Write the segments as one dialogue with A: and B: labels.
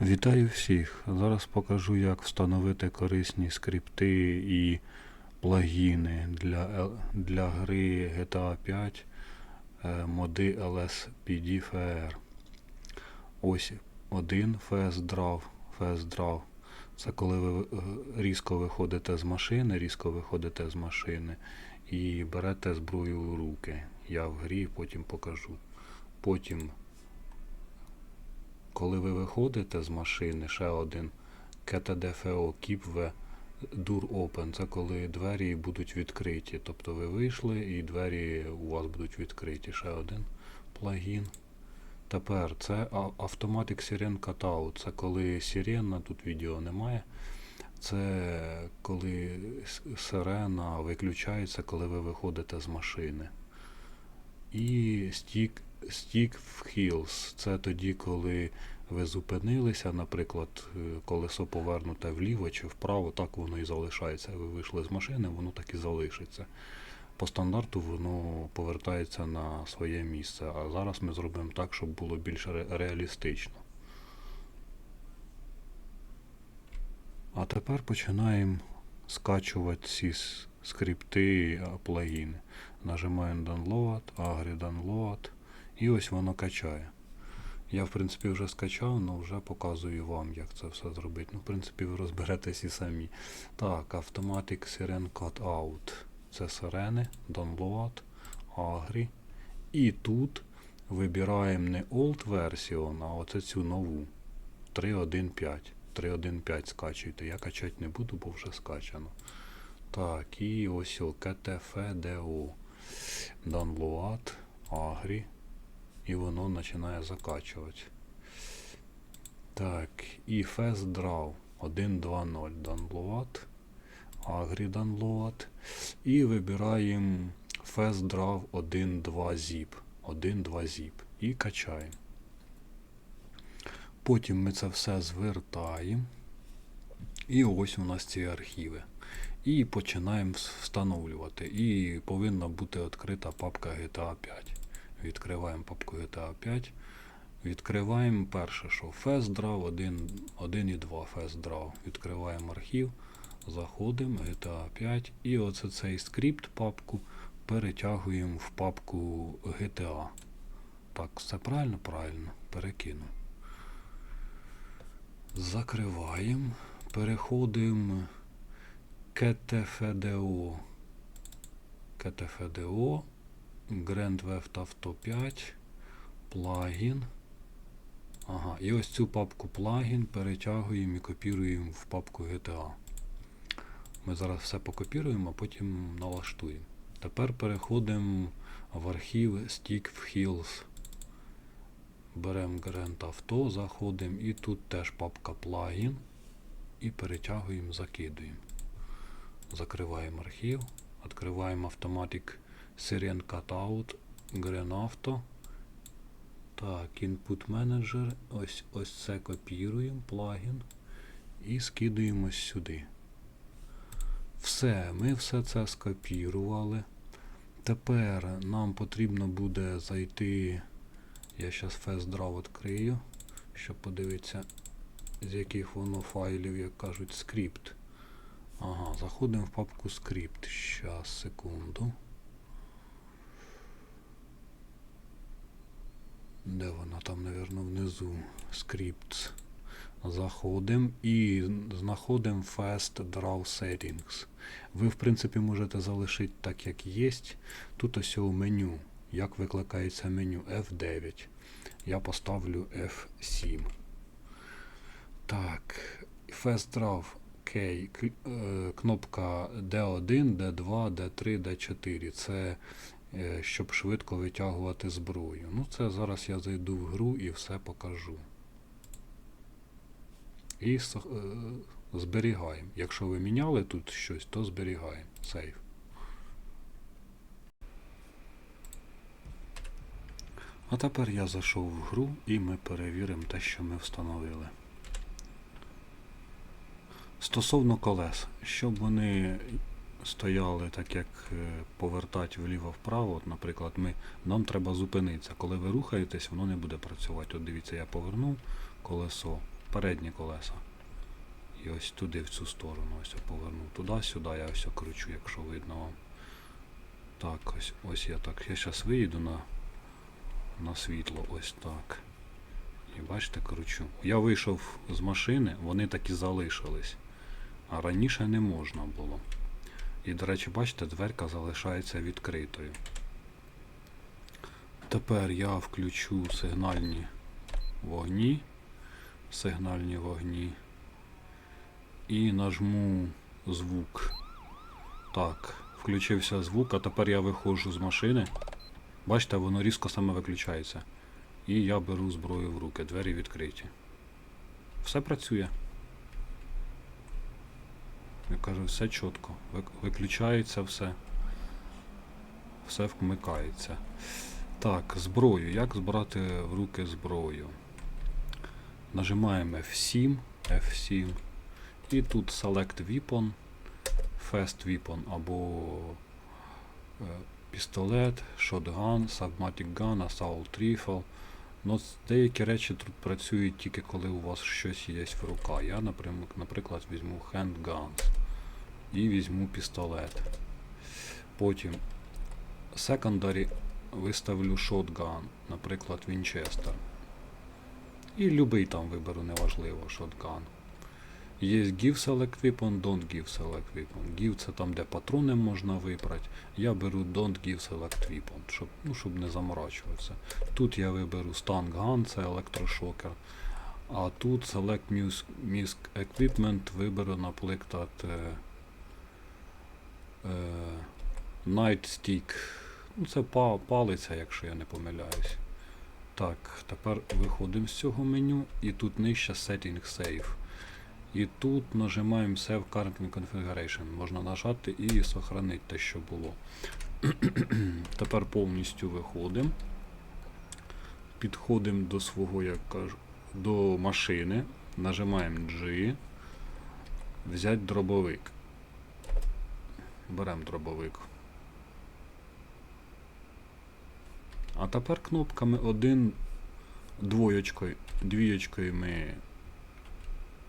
A: Вітаю всіх! Зараз покажу, як встановити корисні скрипти і плагіни для, для гри GTA 5 е, моди LSPDFR. Ось один Fast Draw. Fast Draw. Це коли ви е, різко виходите з машини, різко виходите з машини і берете зброю у руки. Я в грі потім покажу. Потім коли ви виходите з машини, ще один КТДФО the Door Open. Це коли двері будуть відкриті. Тобто ви вийшли і двері у вас будуть відкриті. Ще один плагін. Тепер це Automatic Siren Cutout. Це коли сирена, тут відео немає. Це коли сирена виключається, коли ви виходите з машини. І stick в heels. Це тоді, коли ви зупинилися, наприклад, е, колесо повернуте вліво чи вправо, так воно і залишається. Ви вийшли з машини, воно так і залишиться. По стандарту воно повертається на своє місце. А зараз ми зробимо так, щоб було більш ре- реалістично. А тепер починаємо скачувати ці скрипти, плагіни. Нажимаємо Download, Agri Download, і ось воно качає. Я, в принципі, вже скачав, але вже показую вам, як це все зробити. Ну, в принципі, ви розберетесь і самі. Так, Automatic Siren Cutout. Це сирени, Download, Agri. І тут вибираємо не Old Version, а оце цю нову. 3.1.5. 3.1.5 скачуйте. Я качати не буду, бо вже скачано. Так, і ось о, KTFDO. Download, Agri. І воно починає закачувати. Так, і Fast Draw 1.2.0 Download. Agri Download. І вибираємо Fast Draw 1.2 Zip. 1.2 Zip. І качаємо. Потім ми це все звертаємо. І ось у нас ці архіви. І починаємо встановлювати. І повинна бути відкрита папка GTA 5. Відкриваємо папку GTA 5. Відкриваємо перше, що FastDraw 1, 1 і 2 FastDraw. Відкриваємо архів, заходимо GTA 5 і оце цей скрипт папку перетягуємо в папку GTA. Так, все правильно? Правильно. Перекину. Закриваємо. Переходимо КТФДО. КТФДО. Grand Theft Auto 5. Плагін. Ага, і ось цю папку плагін перетягуємо і копіруємо в папку GTA. Ми зараз все покопіруємо, а потім налаштуємо. Тепер переходимо в архів Stick в Hills. Беремо Grand Auto, заходимо і тут теж папка плагін. І перетягуємо, закидуємо. Закриваємо архів. Відкриваємо Automatic Siren Cutout, Grand Auto. Так, Input Manager. Ось ось це копіруємо, плагін. І скидуємось сюди. Все, ми все це скопірували. Тепер нам потрібно буде зайти. Я зараз FastDraw відкрию, щоб подивитися, з яких воно файлів, як кажуть, скрипт. Ага, заходимо в папку скрипт. Щас, секунду. Де вона там, напевно, внизу. Scripts. Заходимо і знаходимо Fast Draw Settings. Ви, в принципі, можете залишити так, як є. Тут ось у меню. Як викликається меню F9. Я поставлю F7. Так. Fast Draw K. Е, Кнопка D1, D2, D3, D4. Це щоб швидко витягувати зброю. Ну, це зараз я зайду в гру і все покажу. І е, зберігаємо. Якщо ви міняли тут щось, то зберігаємо. Сейф. А тепер я зайшов в гру і ми перевіримо те, що ми встановили. Стосовно колес, щоб вони стояли так, як е, повертати вліво-вправо, от, наприклад, ми, нам треба зупинитися. Коли ви рухаєтесь, воно не буде працювати. От дивіться, я повернув колесо, передні колеса. І ось туди, в цю сторону. Ось я повернув туди-сюди, я ось кручу, якщо видно вам. Так, ось, ось я так. Я зараз виїду на, на світло, ось так. І бачите, кручу. Я вийшов з машини, вони так і залишились. А раніше не можна було. І, до речі, бачите, дверка залишається відкритою. Тепер я включу сигнальні вогні. Сигнальні вогні. І нажму звук. Так, включився звук, а тепер я виходжу з машини. Бачите, воно різко саме виключається. І я беру зброю в руки, двері відкриті. Все працює. Я кажу, все чітко. Виключається все. Все вмикається. Так, зброю. Як збирати в руки зброю? Нажимаємо F7, F7. І тут Select Weapon, Fast Weapon або е, пістолет, shotgun, submatic gun, assault rifle. Ну, деякі речі тут працюють тільки коли у вас щось є в руках. Я, наприклад, візьму handguns і візьму пістолет. Потім secondary виставлю shotgun, наприклад, Winchester. І любий там виберу, неважливо, shotgun. Є give select weapon, don't give select weapon. Give це там, де патрони можна вибрати. Я беру don't give select weapon, щоб, ну, щоб не заморачуватися. Тут я виберу stun gun, це електрошокер. А тут select music, equipment виберу, наприклад, е, nightstick. Ну, це палиця, якщо я не помиляюсь. Так, тепер виходимо з цього меню і тут нижче Setting Save. І тут нажимаємо Save Current Configuration. Можна нажати і сохранити те, що було. Тепер повністю виходимо. Підходимо до свого, як кажу, до машини. Нажимаємо G. Взяти дробовик. Беремо дробовик. А тепер кнопками один двоєчкою, двієчкою ми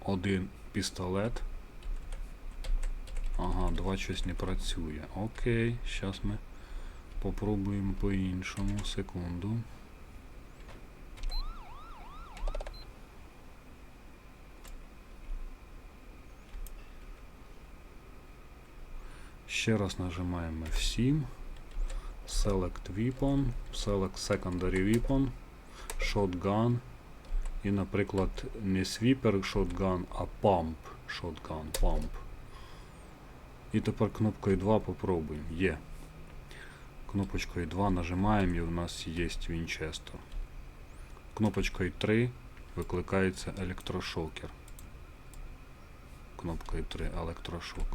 A: один пістолет. Ага, два щось не працює. Окей, зараз ми попробуємо по-іншому. Секунду. Ще раз нажимаємо F7. Select Weapon, Select Secondary Weapon, Shotgun. І, наприклад, не Sweeper Shotgun, а Pump Shotgun, Pump. І тепер кнопкою 2 попробуємо. Є. Кнопочкою 2 нажимаємо і у нас є Winchester. Кнопочкою 3 викликається електрошокер. Кнопкою 3 електрошок.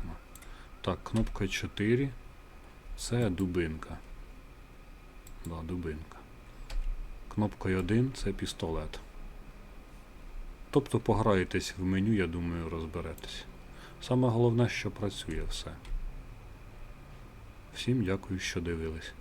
A: Так, кнопка 4 це дубинка. Да, дубинка. Кнопкою 1 це пістолет. Тобто пограєтесь в меню, я думаю, розберетесь. Саме головне, що працює все. Всім дякую, що дивились.